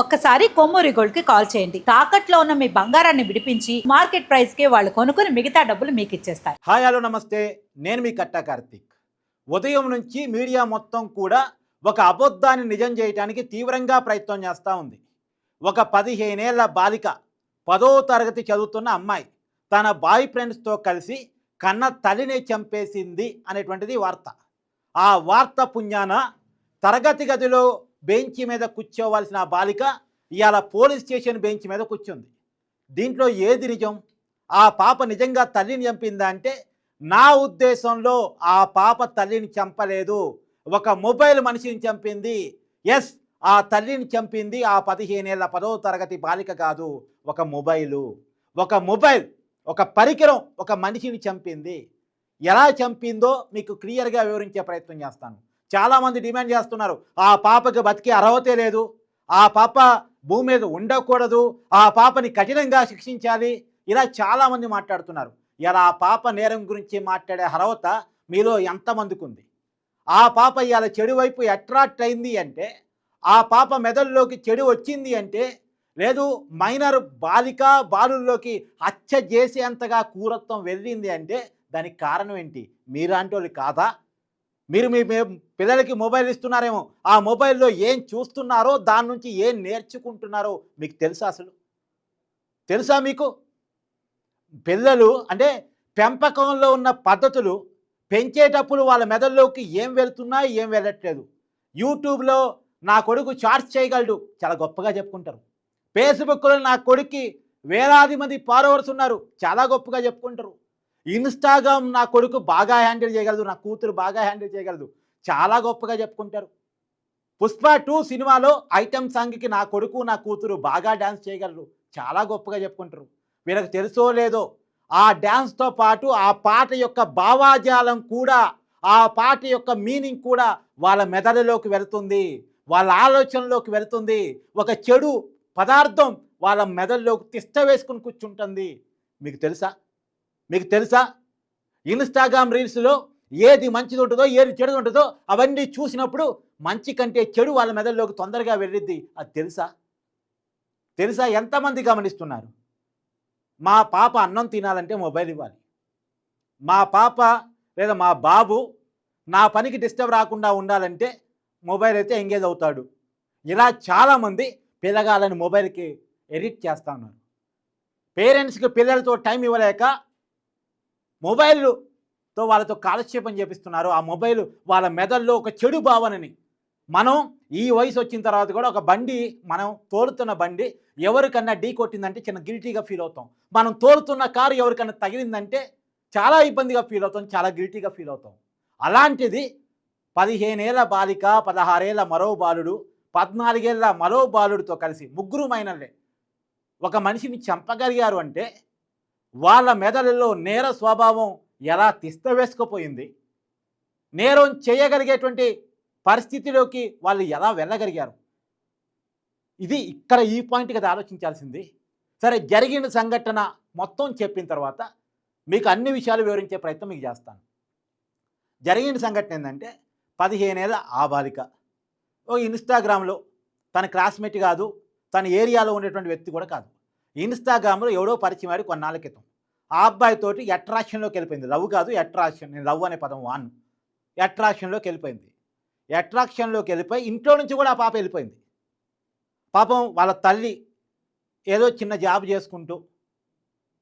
ఒక్కసారి కొమ్మూరి గోల్డ్కి కాల్ చేయండి. తాకట్లో ఉన్న మీ బంగారాన్ని విడిపించి మార్కెట్ ప్రైస్కి వాళ్ళు కొనుక్కుని మిగతా డబ్బులు మీకు ఇచ్చేస్తారు. హాయ్ హలో నమస్తే. నేను మీ కట్టా కార్తీక్. ఉదయం నుంచి మీడియా మొత్తం కూడా ఒక అబద్ధాన్ని నిజం చేయడానికి తీవ్రంగా ప్రయత్నం చేస్తూ ఉంది. ఒక పదిహేనేళ్ళ బాలిక పదో తరగతి చదువుతున్న అమ్మాయి తన బాయ్ ఫ్రెండ్స్తో కలిసి కన్న తల్లిని చంపేసింది అనేటువంటిది వార్త. ఆ వార్త పుణ్యాన తరగతి గదిలో బెంచ్ మీద కూర్చోవలసిన ఆ బాలిక ఇవాళ పోలీస్ స్టేషన్ బెంచ్ మీద కూర్చుంది. దీంట్లో ఏది నిజం? ఆ పాప నిజంగా తల్లిని చంపిందా అంటే నా ఉద్దేశంలో ఆ పాప తల్లిని చంపలేదు. ఒక మొబైల్ మనిషిని చంపింది. ఎస్ ఆ తల్లిని చంపింది ఆ పదిహేనేళ్ళ పదో తరగతి బాలిక కాదు. ఒక మొబైలు. ఒక మొబైల్ ఒక పరికరం ఒక మనిషిని చంపింది. ఎలా చంపిందో మీకు క్లియర్గా వివరించే ప్రయత్నం చేస్తాను. చాలామంది డిమాండ్ చేస్తున్నారు ఆ పాపకి బతికే అర్హతే లేదు ఆ పాప భూమి మీద ఉండకూడదు ఆ పాపని కఠినంగా శిక్షించాలి ఇలా చాలామంది మాట్లాడుతున్నారు. ఇలా ఆ పాప నేరం గురించి మాట్లాడే అర్హత మీలో ఎంతమందికి ఉంది? ఆ పాప ఇవాళ చెడు వైపు అట్రాక్ట్ అయింది అంటే ఆ పాప మెదడులోకి చెడు వచ్చింది అంటే లేదు మైనర్ బాలిక బాలుల్లోకి హత్య చేసేంతగా కూరత్వం వెళ్ళింది అంటే దానికి కారణం ఏంటి? మీలాంటి వాళ్ళు కాదా? మీరు మీ పిల్లలకి మొబైల్ ఇస్తున్నారేమో ఆ మొబైల్లో ఏం చూస్తున్నారో దాని నుంచి ఏం నేర్చుకుంటున్నారో మీకు తెలుసా అసలు? తెలుసా మీకు? పిల్లలు అంటే పెంపకంలో ఉన్న పద్ధతులు పెంచేటప్పుడు వాళ్ళ మెదడులోకి ఏం వెళ్తున్నాయి ఏం వెళ్ళట్లేదు. యూట్యూబ్లో నా కొడుకు చార్ట్స్ చేయగలడు చాలా గొప్పగా చెప్పుకుంటారు. ఫేస్బుక్లో నా కొడుక్కి వేలాది మంది ఫాలోవర్స్ ఉన్నారు చాలా గొప్పగా చెప్పుకుంటారు. ఇన్స్టాగ్రామ్ నా కొడుకు బాగా హ్యాండిల్ చేయగలదు నా కూతురు బాగా హ్యాండిల్ చేయగలదు. చాలా గొప్పగా చెప్పుకుంటారు. పుష్ప టూ సినిమాలో ఐటమ్ సాంగ్కి నా కొడుకు నా కూతురు బాగా డ్యాన్స్ చేయగలరు. చాలా గొప్పగా చెప్పుకుంటారు. వీళ్ళకి తెలుసో లేదో ఆ డ్యాన్స్తో పాటు ఆ పాట యొక్క భావాజాలం కూడా ఆ పాట యొక్క మీనింగ్ కూడా వాళ్ళ మెదడులోకి వెళుతుంది. వాళ్ళ ఆలోచనలోకి వెళుతుంది. ఒక చెడు పదార్థం వాళ్ళ మెదడులోకి తిష్ట వేసుకుని కూర్చుంటుంది. మీకు తెలుసా? మీకు తెలుసా? ఇన్స్టాగ్రామ్ రీల్స్లో ఏది మంచిది ఉంటుందో ఏది చెడు ఉంటుందో అవన్నీ చూసినప్పుడు మంచి కంటే చెడు వాళ్ళ మెదడులోకి తొందరగా వెళ్ళిద్ది. అది తెలుసా? తెలుసా? ఎంతమంది గమనిస్తున్నారు? మా పాప అన్నం తినాలంటే మొబైల్ ఇవ్వాలి. మా పాప లేదా మా బాబు నా పనికి డిస్టర్బ్ రాకుండా ఉండాలంటే మొబైల్ అయితే ఎంగేజ్ అవుతాడు. ఇలా చాలామంది పిల్లగాలని మొబైల్కి ఎడిట్ చేస్తా ఉన్నారు. పేరెంట్స్కి పిల్లలతో టైం ఇవ్వలేక మొబైల్తో వాళ్ళతో కాలక్షేపం చేపిస్తున్నారు. ఆ మొబైల్ వాళ్ళ మెదడులో ఒక చెడు భావనని. మనం ఈ వయసు వచ్చిన తర్వాత కూడా ఒక బండి మనం తోలుతున్న బండి ఎవరికన్నా ఢీ కొట్టిందంటే చిన్న గిల్టీగా ఫీల్ అవుతాం. మనం తోలుతున్న కారు ఎవరికన్నా తగిలిందంటే చాలా ఇబ్బందిగా ఫీల్ అవుతాం చాలా గిల్టీగా ఫీల్ అవుతాం. అలాంటిది పదిహేనేళ్ళ బాలిక పదహారేళ్ళ మరో బాలుడు పద్నాలుగేళ్ళ మరో బాలుడితో కలిసి ముగ్గురు మైనర్లే ఒక మనిషిని చంపగలిగారు అంటే వాళ్ళ మెదడులో నేర స్వభావం ఎలా తిస్తవేసుకుపోయింది? నేరం చేయగలిగేటువంటి పరిస్థితిలోకి వాళ్ళు ఎలా వెళ్ళగలిగారు? ఇది ఇక్కడ ఈ పాయింట్ కదా ఆలోచించాల్సింది. సరే జరిగిన సంఘటన మొత్తం చెప్పిన తర్వాత మీకు అన్ని విషయాలు వివరించే ప్రయత్నం మీకు చేస్తాను. జరిగిన సంఘటన ఏంటంటే పదిహేనేళ్ళ ఆ బాలిక. ఓ ఇన్స్టాగ్రామ్లో తన క్లాస్మేట్ కాదు తన ఏరియాలో ఉండేటువంటి వ్యక్తి కూడా కాదు. ఇన్స్టాగ్రామ్లో ఎవడో పరిచయం అయ్యాడు కొన్నాళ్ళ క్రితం. ఆ అబ్బాయితోటి అట్రాక్షన్లోకి వెళ్ళిపోయింది. లవ్ కాదు అట్రాక్షన్. నేను లవ్ అనే పదం వాన్ అట్రాక్షన్లోకి వెళ్ళిపోయింది. అట్రాక్షన్లోకి వెళ్ళిపోయి ఇంట్లో నుంచి కూడా ఆ పాప వెళ్ళిపోయింది. పాపం వాళ్ళ తల్లి ఏదో చిన్న జాబ్ చేసుకుంటూ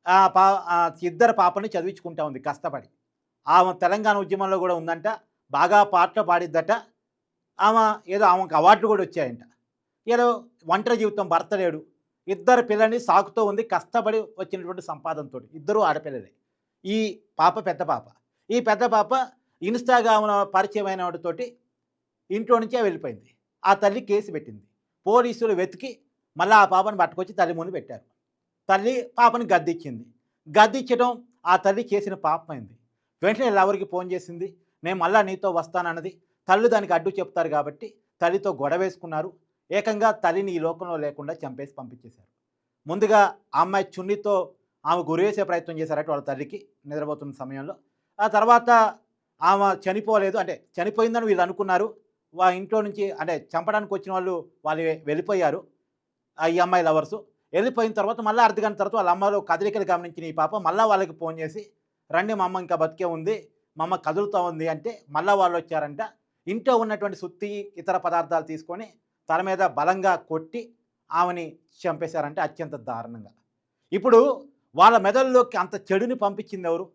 ఆ పా ఇద్దరు పాపని చదివించుకుంటా ఉంది కష్టపడి. ఆమె తెలంగాణ ఉద్యమంలో కూడా ఉందంట బాగా పాటలు పాడిద్దట. ఆమె ఏదో ఆమెకు అవార్డులు కూడా వచ్చాయంట. ఏదో ఒంటరి జీవితం భర్త లేడు. ఇద్దరు పిల్లని సాకుతూ ఉంది కష్టపడి వచ్చినటువంటి సంపాదనతో ఇద్దరు ఆడపిల్లలే. ఈ పాప పెద్ద పాప. ఈ పెద్ద పాప ఇన్స్టాగ్రామ్లో పరిచయమైన వాటితోటి ఇంట్లో నుంచే వెళ్ళిపోయింది. ఆ తల్లి కేసు పెట్టింది. పోలీసులు వెతికి మళ్ళీ ఆ పాపను పట్టుకొచ్చి తల్లి ముందు పెట్టారు. తల్లి పాపని గద్దిచ్చింది. గద్దిచ్చడం ఆ తల్లి చేసిన పాపమైంది. వెంటనే ఎవరికి ఫోన్ చేసింది? నేను మళ్ళా నీతో వస్తానన్నది తల్లి దానికి అడ్డు చెప్తారు కాబట్టి తల్లితో గొడవ వేసుకున్నారు ఏకంగా తల్లిని ఈ లోకంలో లేకుండా చంపేసి పంపించేశారు. ముందుగా ఆ అమ్మాయి చున్నితో ఆమె గురివేసే ప్రయత్నం చేశారట వాళ్ళ తల్లికి నిద్రపోతున్న సమయంలో. ఆ తర్వాత ఆమె చనిపోలేదు. అంటే చనిపోయిందని వీళ్ళు అనుకున్నారు. వా ఇంట్లో నుంచి అంటే చంపడానికి వచ్చిన వాళ్ళు వాళ్ళు వెళ్ళిపోయారు. ఆ ఈ అమ్మాయి లవర్సు. వెళ్ళిపోయిన తర్వాత మళ్ళీ అర్ధ గంట తర్వాత వాళ్ళ అమ్మలో కదలికలు గమనించిన ఈ పాప మళ్ళీ వాళ్ళకి ఫోన్ చేసి రండి మా అమ్మ ఇంకా బతికే ఉంది. మా అమ్మ కదులుతూ ఉంది. అంటే మళ్ళీ వాళ్ళు వచ్చారంట. ఇంట్లో ఉన్నటువంటి సుత్తి ఇతర పదార్థాలు తీసుకొని తల మీద బలంగా కొట్టి ఆమెని చంపేశారంటే అత్యంత దారుణంగా. ఇప్పుడు వాళ్ళ మెదడులోకి అంత చెడుని పంపించింది ఎవరు?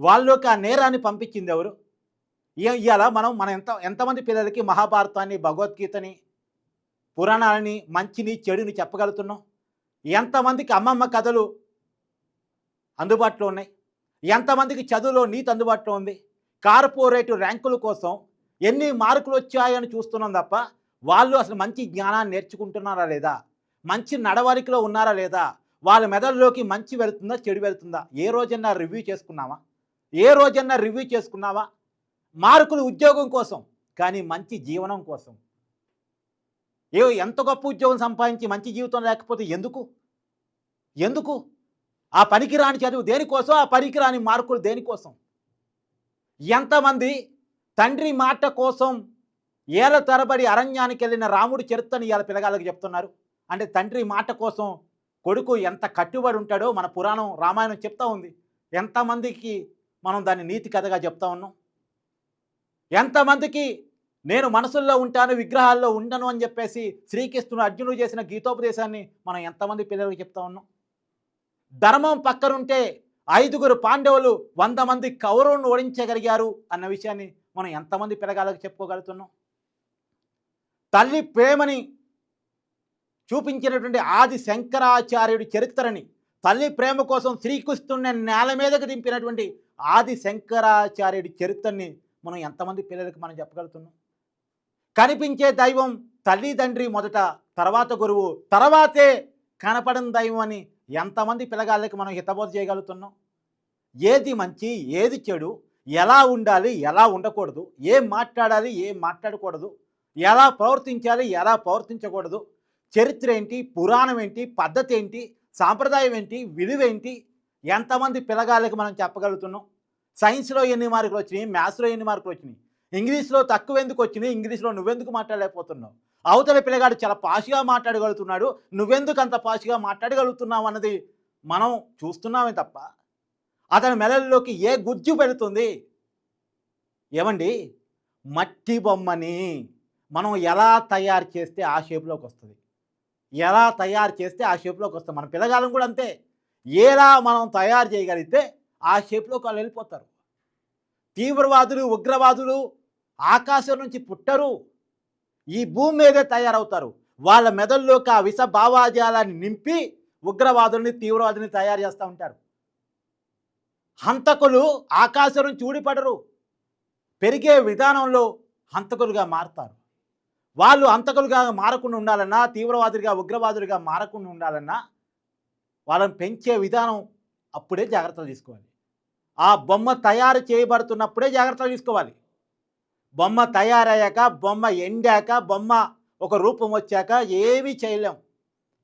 వాళ్ళలోకి ఆ నేరాన్ని పంపించింది ఎవరు? ఇ- ఇవాళ మనం మన ఎంత ఎంతమంది పిల్లలకి మహాభారతాన్ని భగవద్గీతని పురాణాలని మంచిని చెడుని చెప్పగలుగుతున్నాం? ఎంతమందికి అమ్మమ్మ కథలు అందుబాటులో ఉన్నాయి? ఎంతమందికి చదువులో నీతి అందుబాటులో ఉంది? కార్పొరేట్ ర్యాంకుల కోసం ఎన్ని మార్కులు వచ్చాయని చూస్తున్నాం తప్ప వాళ్ళు అసలు మంచి జ్ఞానాన్ని నేర్చుకుంటున్నారా లేదా? మంచి నడవడికలో ఉన్నారా లేదా? వాళ్ళ మెదడులోకి మంచి వెళుతుందా చెడు వెళుతుందా? ఏ రోజన్నా రివ్యూ చేసుకున్నావా? ఏ రోజన్నా రివ్యూ చేసుకున్నావా? మార్కులు ఉద్యోగం కోసం కానీ మంచి జీవనం కోసం. ఏ ఎంత గొప్ప ఉద్యోగం సంపాదించి మంచి జీవితం లేకపోతే ఎందుకు? ఎందుకు? ఆ పనికిరాని చదువు దేనికోసం? ఆ పనికిరాని మార్కులు దేనికోసం? ఎంతమంది తండ్రి మాట కోసం ఏళ్ళ తరబడి అరణ్యానికి వెళ్ళిన రాముడి చరిత్రని ఇవాళ పిల్లగాళ్ళకి చెప్తున్నారు. అంటే తండ్రి మాట కోసం కొడుకు ఎంత కట్టుబడి ఉంటాడో మన పురాణం రామాయణం చెప్తా ఉంది. ఎంతమందికి మనం దాన్ని నీతి కథగా చెప్తా ఉన్నాం? ఎంతమందికి నేను మనసుల్లో ఉంటాను విగ్రహాల్లో ఉండను అని చెప్పేసి శ్రీకృష్ణుడు అర్జునుడు చేసిన గీతోపదేశాన్ని మనం ఎంతమంది పిల్లలకు చెప్తా ఉన్నాం? ధర్మం పక్కనుంటే ఐదుగురు పాండవులు వంద మంది కౌరవులను ఓడించగలిగారు అన్న విషయాన్ని మనం ఎంతమంది పిల్లగాళ్ళకి చెప్పుకోగలుగుతున్నాం? తల్లి ప్రేమని చూపించినటువంటి ఆది శంకరాచార్యుడి చరిత్రని తల్లి ప్రేమ కోసం శ్రీకృష్ణుడిని నేల మీదకు దింపినటువంటి ఆది శంకరాచార్యుడి చరిత్రని మనం ఎంతమంది పిల్లలకు మనం చెప్పగలుగుతున్నాం? కనిపించే దైవం తల్లిదండ్రి మొదట తర్వాత గురువు తర్వాతే కనపడని దైవం అని ఎంతమంది పిల్లగాళ్ళకి మనం హితబోధ చేయగలుగుతున్నాం? ఏది మంచి ఏది చెడు ఎలా ఉండాలి ఎలా ఉండకూడదు ఏం మాట్లాడాలి ఏం మాట్లాడకూడదు ఎలా ప్రవర్తించాలి ఎలా ప్రవర్తించకూడదు చరిత్ర ఏంటి పురాణం ఏంటి పద్ధతి ఏంటి సాంప్రదాయం ఏంటి విలువేంటి ఎంతమంది పిల్లగాళ్ళకి మనం చెప్పగలుగుతున్నాం? సైన్స్లో ఎన్ని మార్కులు వచ్చినాయి మ్యాథ్స్లో ఎన్ని మార్కులు వచ్చినాయి ఇంగ్లీష్లో తక్కువ ఎందుకు వచ్చినాయి ఇంగ్లీష్లో నువ్వెందుకు మాట్లాడలేకపోతున్నావు? అవతల పిల్లగాడు చాలా పాషిగా మాట్లాడగలుగుతున్నాడు నువ్వెందుకు అంత పాష్గా మాట్లాడగలుగుతున్నావు అన్నది మనం చూస్తున్నామే తప్ప అతని మెదడులోకి ఏ గుజ్జు పెడుతుంది? ఏమండి? మట్టి బొమ్మని. మనం ఎలా తయారు చేస్తే ఆ షేప్లోకి వస్తుంది? ఎలా తయారు చేస్తే ఆ షేప్లోకి వస్తుంది? మన పిల్లగాలం కూడా అంతే. ఎలా మనం తయారు చేయగలిగితే ఆ షేప్లోకి వాళ్ళు వెళ్ళిపోతారు. తీవ్రవాదులు ఉగ్రవాదులు ఆకాశం నుంచి పుట్టరు. ఈ భూమి మీదే తయారవుతారు. వాళ్ళ మెదడులోకి ఆ విష భావాజాలాన్ని నింపి ఉగ్రవాదుల్ని తీవ్రవాదుల్ని తయారు చేస్తూ ఉంటారు. హంతకులు ఆకాశం నుంచి ఊడిపడరు. పెరిగే విధానంలో హంతకులుగా మారుతారు. వాళ్ళు అంతకులుగా మారకుండా ఉండాలన్నా తీవ్రవాదులుగా ఉగ్రవాదులుగా మారకుండా ఉండాలన్నా వాళ్ళని పెంచే విధానం అప్పుడే జాగ్రత్తలు తీసుకోవాలి. ఆ బొమ్మ తయారు చేయబడుతున్నప్పుడే జాగ్రత్తలు తీసుకోవాలి. బొమ్మ తయారయ్యాక బొమ్మ ఎండాక బొమ్మ ఒక రూపం వచ్చాక ఏమీ చేయలేం.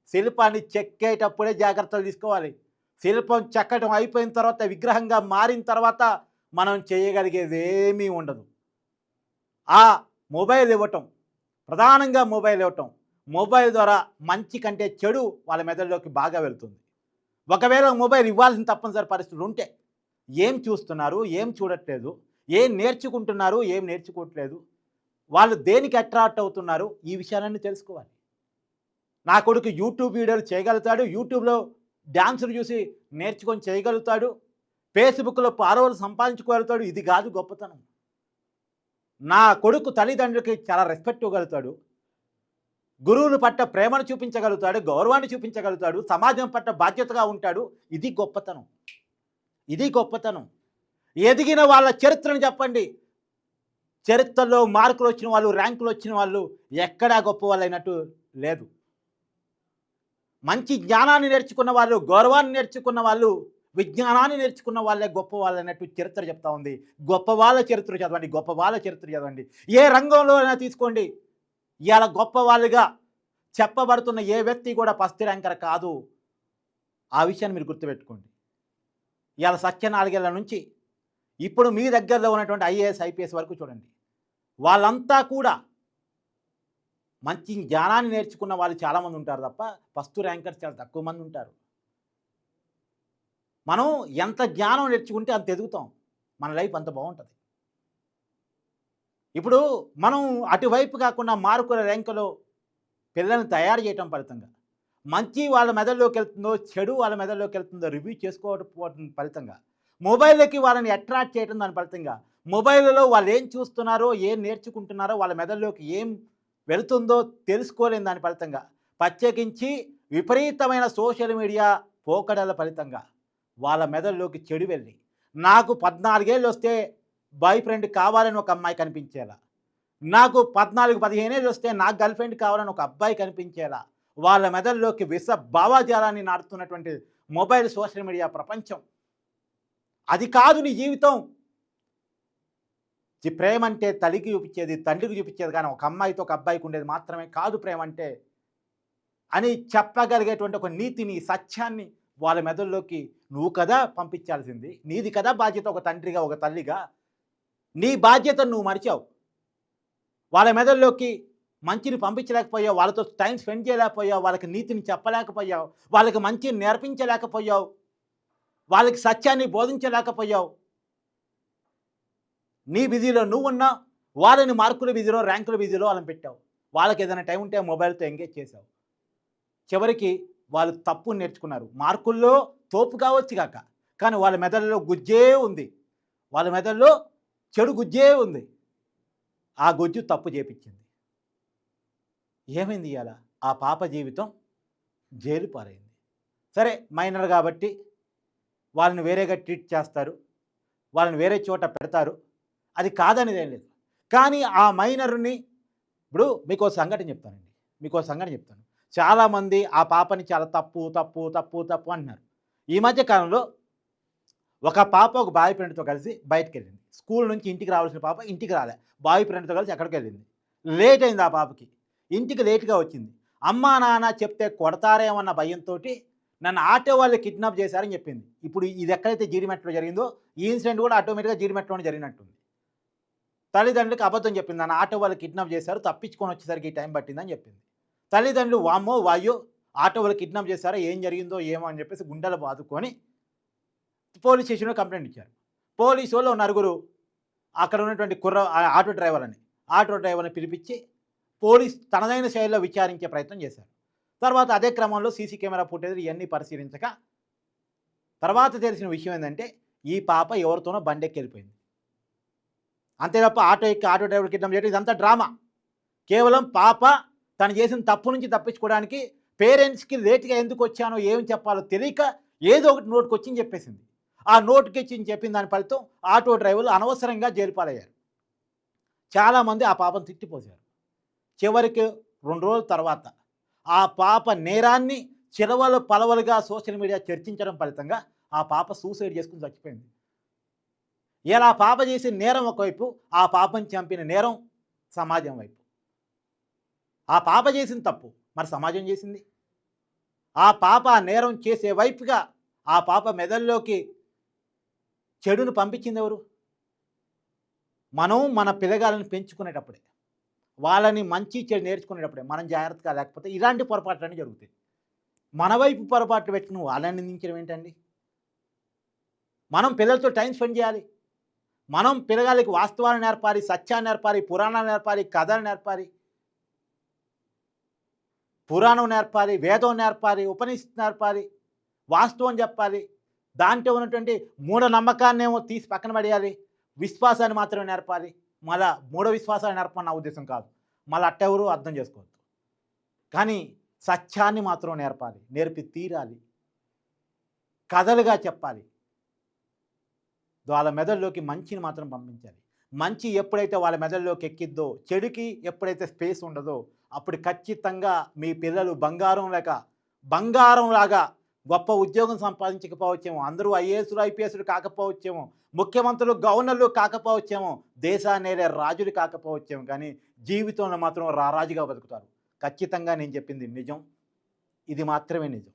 శిల్పాన్ని చెక్కేటప్పుడే జాగ్రత్తలు తీసుకోవాలి. శిల్పం చెక్కడం అయిపోయిన తర్వాత విగ్రహంగా మారిన తర్వాత మనం చేయగలిగేది ఏమీ ఉండదు. ఆ మొబైల్ ఇవ్వటం ప్రధానంగా మొబైల్ ఇవ్వటం. మొబైల్ ద్వారా మంచి కంటే చెడు వాళ్ళ మెదడులోకి బాగా వెళ్తుంది. ఒకవేళ మొబైల్ ఇవ్వాల్సిన తప్పనిసరి పరిస్థితులు ఉంటే ఏం చూస్తున్నారు? ఏం చూడట్లేదు? ఏం నేర్చుకుంటున్నారు? ఏం నేర్చుకోవట్లేదు? వాళ్ళు దేనికి అట్రాక్ట్ అవుతున్నారు? ఈ విషయాలన్నీ తెలుసుకోవాలి. నా కొడుకు యూట్యూబ్ వీడియోలు చేయగలుగుతాడు. యూట్యూబ్లో డ్యాన్సులు చూసి నేర్చుకొని చేయగలుగుతాడు. ఫేస్బుక్లో పారవలు సంపాదించుకోగలుగుతాడు. ఇది కాదు గొప్పతనం. నా కొడుకు తల్లిదండ్రులకి చాలా రెస్పెక్ట్ ఇవ్వగలుగుతాడు. గురువులు పట్ల ప్రేమను చూపించగలుగుతాడు గౌరవాన్ని చూపించగలుగుతాడు సమాజం పట్ల బాధ్యతగా ఉంటాడు. ఇది గొప్పతనం. ఇది గొప్పతనం. ఎదిగిన వాళ్ళ చరిత్రను చెప్పండి. చరిత్రలో మార్కులు వచ్చిన వాళ్ళు ర్యాంకులు వచ్చిన వాళ్ళు ఎక్కడా గొప్ప వాళ్ళు అయినట్టు లేదు. మంచి జ్ఞానాన్ని నేర్చుకున్న వాళ్ళు గౌరవాన్ని నేర్చుకున్న వాళ్ళు విజ్ఞానాన్ని నేర్చుకున్న వాళ్ళే గొప్ప వాళ్ళు అన్నట్టు చరిత్ర చెప్తా ఉంది. గొప్ప వాళ్ళ చరిత్ర చదవండి గొప్ప వాళ్ళ చరిత్ర చదవండి. ఏ రంగంలో అయినా తీసుకోండి. ఇవాళ గొప్ప వాళ్ళుగా చెప్పబడుతున్న ఏ వ్యక్తి కూడా ఫస్ట్ ర్యాంకర్ కాదు. ఆ విషయాన్ని మీరు గుర్తుపెట్టుకోండి. ఇవాళ సత్య నాలుగేళ్ళ నుంచి ఇప్పుడు మీ దగ్గరలో ఉన్నటువంటి ఐఏఎస్ ఐపీఎస్ వరకు చూడండి. వాళ్ళంతా కూడా మంచి జ్ఞానాన్ని నేర్చుకున్న వాళ్ళు చాలామంది ఉంటారు తప్ప ఫస్ట్ ర్యాంకర్స్ చాలా తక్కువ మంది ఉంటారు. మనం ఎంత జ్ఞానం నేర్చుకుంటే అంత ఎదుగుతాం. మన లైఫ్ అంత బాగుంటుంది. ఇప్పుడు మనం అటువైపు కాకుండా మార్కుల ర్యాంకులో పిల్లల్ని తయారు చేయటం ఫలితంగా మంచి వాళ్ళ మెదడులోకి వెళ్తుందో చెడు వాళ్ళ మెదడులోకి వెళ్తుందో రివ్యూ చేసుకోవడం ఫలితంగా మొబైల్లోకి వాళ్ళని అట్రాక్ట్ చేయడం దాని ఫలితంగా మొబైల్లో వాళ్ళు ఏం చూస్తున్నారో ఏం నేర్చుకుంటున్నారో వాళ్ళ మెదడులోకి ఏం వెళుతుందో తెలుసుకోలేని దాని ఫలితంగా ప్రత్యేకించి విపరీతమైన సోషల్ మీడియా పోకడల ఫలితంగా వాళ్ళ మెదడులోకి చెడు వెళ్ళి. నాకు పద్నాలుగేళ్ళు వస్తే బాయ్ ఫ్రెండ్ కావాలని ఒక అమ్మాయి కనిపించేలా. నాకు పద్నాలుగు పదిహేనేళ్ళు వస్తే నాకు గర్ల్ ఫ్రెండ్ కావాలని ఒక అబ్బాయి కనిపించేలా. వాళ్ళ మెదడులోకి విష భావాజాలాన్ని నాటుతున్నటువంటి మొబైల్ సోషల్ మీడియా ప్రపంచం. అది కాదు నీ జీవితం. ఈ ప్రేమ అంటే తల్లికి చూపించేది తండ్రికి చూపించేది కానీ ఒక అమ్మాయితో ఒక అబ్బాయికి ఉండేది మాత్రమే కాదు ప్రేమ అంటే. అని చెప్పగలిగేటువంటి ఒక నీతిని సత్యాన్ని వాళ్ళ మెదడులోకి నువ్వు కదా పంపించాల్సింది నీది కదా బాధ్యత ఒక తండ్రిగా ఒక తల్లిగా నీ బాధ్యతను నువ్వు మరిచావు. వాళ్ళ మెదడులోకి మంచిని పంపించలేకపోయావు వాళ్ళతో టైం స్పెండ్ చేయలేకపోయావు వాళ్ళకి నీతిని చెప్పలేకపోయావు వాళ్ళకి మంచిని నేర్పించలేకపోయావు వాళ్ళకి సత్యాన్ని బోధించలేకపోయావు. నీ బిజీలో నువ్వున్నా వాళ్ళని మార్కుల బిజీలో ర్యాంకుల బిజీలో వాళ్ళని పెట్టావు. వాళ్ళకి ఏదైనా టైం ఉంటే మొబైల్తో ఎంగేజ్ చేసావు చివరికి వాళ్ళు తప్పు నేర్చుకున్నారు. మార్కుల్లో తోపు కావచ్చు కాక కానీ వాళ్ళ మెదడులో గుజ్జే ఉంది. వాళ్ళ మెదడులో చెడు గుజ్జే ఉంది. ఆ గుజ్జు తప్పు చేపించింది. ఏమైంది ఇవాళ ఆ పాప జీవితం జైలు పాలైంది సరే మైనర్ కాబట్టి వాళ్ళని వేరేగా ట్రీట్ చేస్తారు. వాళ్ళని వేరే చోట పెడతారు. అది కాదనేది ఏం లేదు. కానీ ఆ మైనర్ని ఇప్పుడు మీకు సంఘటన చెప్తానండి. మీకు సంఘటన చెప్తాను. చాలామంది ఆ పాపని చాలా తప్పు తప్పు తప్పు తప్పు అంటున్నారు. ఈ మధ్య కాలంలో ఒక పాప ఒక బాయ్ ఫ్రెండ్తో కలిసి బయటకు వెళ్ళింది స్కూల్ నుంచి ఇంటికి రావాల్సిన పాప ఇంటికి రాలే. బాయ్ ఫ్రెండ్తో కలిసి ఎక్కడికి వెళ్ళింది? లేట్ అయింది ఆ పాపకి. ఇంటికి లేట్గా వచ్చింది. అమ్మా నాన్న చెప్తే కొడతారేమన్న భయంతో నన్ను ఆటో వాళ్ళు కిడ్నాప్ చేశారని చెప్పింది. ఇప్పుడు ఇది ఎక్కడైతే జీడిమెట్లో జరిగిందో ఈ ఇన్సిడెంట్ కూడా ఆటోమేటిక్గా జీడిమెట్లోనే జరిగినట్టుంది. తల్లిదండ్రులకు అబద్ధం చెప్పింది. నన్ను ఆటో వాళ్ళు కిడ్నాప్ చేశారు తప్పించుకొని వచ్చేసరికి ఈ టైం పట్టిందని చెప్పింది. తల్లిదండ్రులు వామ్మో వాయో ఆటో వాళ్ళు కిడ్నాప్ చేశారో ఏం జరిగిందో ఏమో అని చెప్పేసి గుండెలు బాదుకొని పోలీస్ స్టేషన్లో కంప్లైంట్ ఇచ్చారు. పోలీసు వాళ్ళు నలుగురు అక్కడ ఉన్నటువంటి కుర్ర ఆటో డ్రైవర్ అని ఆటో డ్రైవర్ని పిలిపించి పోలీస్ తనదైన శైలిలో విచారించే ప్రయత్నం చేశారు. తర్వాత అదే క్రమంలో సీసీ కెమెరా ఫుటేజ్ ఇవన్నీ పరిశీలించక తర్వాత తెలిసిన విషయం ఏంటంటే ఈ పాప ఎవరితోనో బండెక్కి వెళ్ళిపోయింది అంతే తప్ప ఆటో ఎక్కి ఆటో డ్రైవర్ కిడ్నాప్ చేయడం ఇదంతా డ్రామా. కేవలం పాప తను చేసిన తప్పు నుంచి తప్పించుకోవడానికి పేరెంట్స్కి లేట్గా ఎందుకు వచ్చానో ఏం చెప్పాలో తెలియక ఏదో ఒకటి నోటుకు వచ్చింది చెప్పేసింది. ఆ నోటుకి వచ్చింది చెప్పిన దాని ఫలితం ఆటో డ్రైవర్లు అనవసరంగా జైలు చాలామంది ఆ పాపను తిట్టిపోసారు చివరికి రెండు రోజుల తర్వాత ఆ పాప నేరాన్ని చిరవలు పలవలుగా సోషల్ మీడియా చర్చించడం ఫలితంగా ఆ పాప సూసైడ్ చేసుకుని చచ్చిపోయింది. ఇలా పాప చేసిన నేరం ఒకవైపు ఆ పాపను చంపిన నేరం సమాజం వైపు. ఆ పాప చేసిన తప్పు. మరి సమాజం చేసింది? ఆ పాప నేరం చేసే వైపుగా ఆ పాప మెదల్లోకి చెడును పంపించింది ఎవరు? మనం మన పిల్లగాలను పెంచుకునేటప్పుడే వాళ్ళని మంచి చెడు నేర్చుకునేటప్పుడే మనం జాగ్రత్తగా లేకపోతే ఇలాంటి పొరపాట్లన్నీ జరుగుతాయి. మన వైపు పొరపాట్లు పెట్టుకుని వాళ్ళని నిందించడం ఏంటండి? మనం పిల్లలతో టైం స్పెండ్ చేయాలి. మనం పిల్లగాలికి వాస్తవాలు నేర్పాలి సత్యాన్ని నేర్పాలి పురాణాలు నేర్పాలి కథలు నేర్పాలి. పురాణం నేర్పాలి వేదం నేర్పాలి ఉపనిషత్తు నేర్పాలి వాస్తవం చెప్పాలి. దాంట్లో ఉన్నటువంటి మూఢ నమ్మకాన్నిమో తీసి పక్కన పడేయాలి. విశ్వాసాన్ని మాత్రమే నేర్పాలి. మళ్ళా మూఢ విశ్వాసాలు నేర్పని నా ఉద్దేశం కాదు. మళ్ళీ అట్టెవరు అర్థం చేసుకోవద్దు. కానీ సత్యాన్ని మాత్రం నేర్పాలి. నేర్పి తీరాలి. కథలుగా చెప్పాలి. వాళ్ళ మెదడులోకి మంచిని మాత్రం పంపించాలి. మంచి ఎప్పుడైతే వాళ్ళ మెదడులోకి ఎక్కిద్దో చెడుకి ఎప్పుడైతే స్పేస్ ఉండదో అప్పుడు ఖచ్చితంగా మీ పిల్లలు బంగారం లేక బంగారం లాగా గొప్ప ఉద్యోగం సంపాదించకపోవచ్చేమో అందరూ ఐఏఎస్లు ఐపీఎస్లు కాకపోవచ్చేమో ముఖ్యమంత్రులు గవర్నర్లు కాకపోవచ్చేమో దేశాన్నేరే రాజులు కాకపోవచ్చేమో కానీ జీవితంలో మాత్రం రారాజుగా బతుకుతారు. ఖచ్చితంగా నేను చెప్పింది నిజం. ఇది మాత్రమే నిజం.